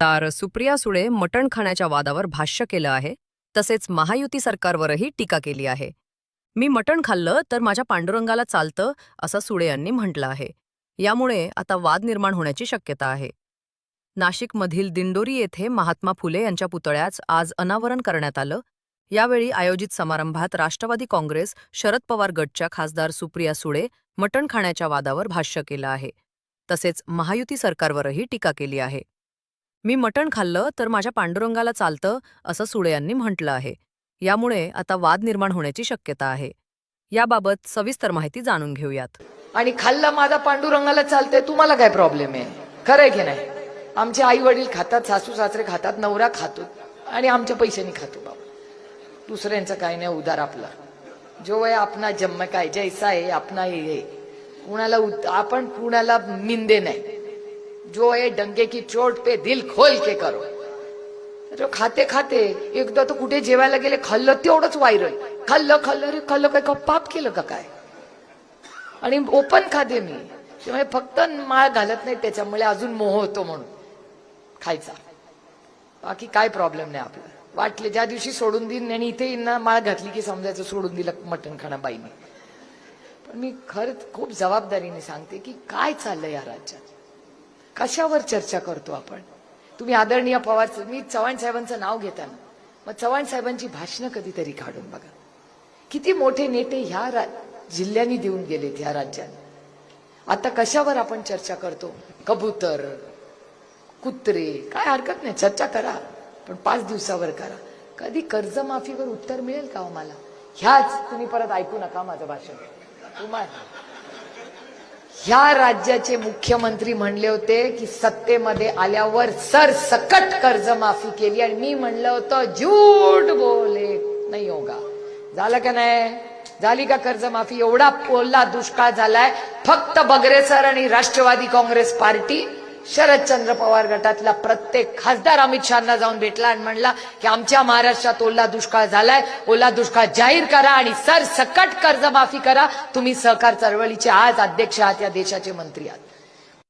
खासदार सुप्रिया सुळे मटण खाण्याच्या वादावर भाष्य केलं आहे तसेच महायुती सरकारवरही टीका केली आहे. मी मटण खाल्लं तर माझ्या पांडुरंगाला चालतं असं सुळे यांनी म्हटलं आहे. यामुळे आता वाद निर्माण होण्याची शक्यता आहे. नाशिकमधील दिंडोरी येथे महात्मा फुले यांच्या पुतळ्याच आज अनावरण करण्यात आलं. यावेळी आयोजित समारंभात राष्ट्रवादी काँग्रेस शरद पवार गटच्या खासदार सुप्रिया सुळे मटण खाण्याच्या वादावर भाष्य केलं आहे. तसेच महायुती सरकारवरही टीका केली आहे. मी मटण खाल्लं तर माझ्या पांडुरंगाला चालतं असं सुळे यांनी म्हटलं आहे. यामुळे आता वाद निर्माण होण्याची शक्यता आहे. याबाबत सविस्तर माहिती जाणून घेऊयात. आणि खाल्लं माझा पांडुरंगाला चालतंय तुम्हाला काय प्रॉब्लेम आहे? खरंय की नाही? आमचे आई वडील खातात सासू सासरे खातात नवरा खातो आणि आमच्या पैशांनी खातो बाबा. दुसऱ्यांचं काही नाही उदार आपला. जो आहे आपला जन्म काय जैसा आहे आपला हे कुणाला आपण कुणाला मिंदे नाही. जो आहे डंके की चोट पे दिल खोल के करो। जो खाते खाते एकदा तर कुठे जेवायला गेले खाल्लं तेवढंच व्हायरल खाल्लं खाल्लं रे खाल्लं काय का पाप केलं का काय? आणि ओपन खाते मी. त्यामुळे फक्त माळ घालत नाही त्याच्यामुळे अजून मोह होतो म्हणून खायचा. बाकी काय प्रॉब्लेम नाही आपला. वाटले ज्या दिवशी सोडून देईन आणि इथे ना माळ घातली की समजायचं सोडून दिलं मटण खाणं बाईने. पण मी खरंच खूप जबाबदारीने सांगते की काय चाललंय या राज्यात? कशावर चर्चा करतो आपण? तुम्ही आदरणीय पवार मी चव्हाण साहेबांचं नाव घेताना मग चव्हाण साहेबांची भाषणं कधीतरी काढून बघा. किती मोठे नेते ह्या रा- जिल्ह्यांनी देऊन गेलेत ह्या राज्यात. आता कशावर आपण चर्चा करतो? कबूतर कुत्रे काय हरकत नाही चर्चा करा पण पाच दिवसावर करा. कधी कर्जमाफीवर उत्तर मिळेल का हो मला? ह्याच तुम्ही परत ऐकू नका माझं भाषण. तुम्हाला. ह्या राज्याचे मुख्यमंत्री म्हणले होते की सत्तेमध्ये आल्यावर सर सकट कर्जमाफी केली. आणि मी म्हणलं होतं झूट बोले. नाही होगा झालं का नाही? झाली का कर्जमाफी? एवढा पोलला दुष्काळ झालाय. फक्त बगरे सर आणि राष्ट्रवादी काँग्रेस पार्टी. शरदचंद्र पवार गटातला प्रत्येक खासदार अमित शहाना जाऊन भेटला आणि म्हणला की आमच्या महाराष्ट्रात ओला दुष्काळ झालाय ओला दुष्काळ जाहीर करा आणि सर सकट कर्जमाफी करा. तुम्ही सहकार चळवळीचे आज अध्यक्ष आहात या देशाचे मंत्री आहात.